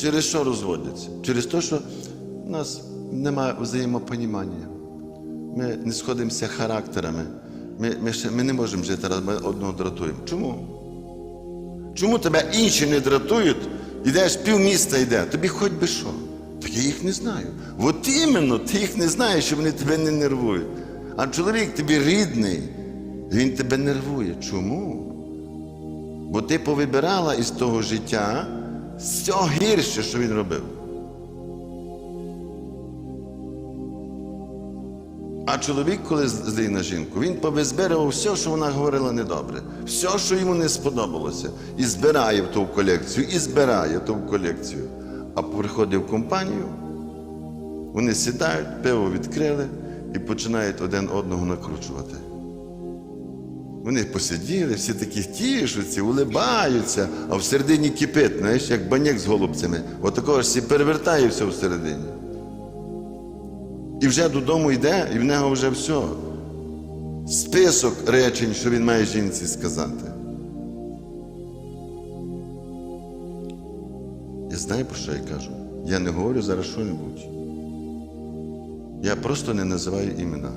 Через що розводяться? Через те, що в нас немає взаємопонімання. Ми не сходимося характерами. Ми, ми, ще, ми не можемо жити раз, ми одного дратуємо. Чому? Чому тебе інші не дратують? Ідеш півміста йде, тобі хоч би що. Так я їх не знаю. От іменно, ти їх не знаєш, що вони тебе не нервують. А чоловік тобі рідний, він тебе нервує. Чому? Бо ти повибирала із того життя все гірше, що він робив. А чоловік, коли злий на жінку, він повизбирав все, що вона говорила недобре, все, що йому не сподобалося, і збирає в ту колекцію, і збирає в ту колекцію. А приходить в компанію, вони сідають, пиво відкрили і починають один одного накручувати. Вони посиділи, всі такі тішуться, улибаються, а всередині кипить, знаєш, як баняк з голубцями. Отакого ж всі перевертає все всередині. І вже додому йде, і в нього вже все. Список речень, що він має жінці сказати. Я знаю, про що я кажу. Я не говорю зараз що-небудь. Я просто не називаю імена.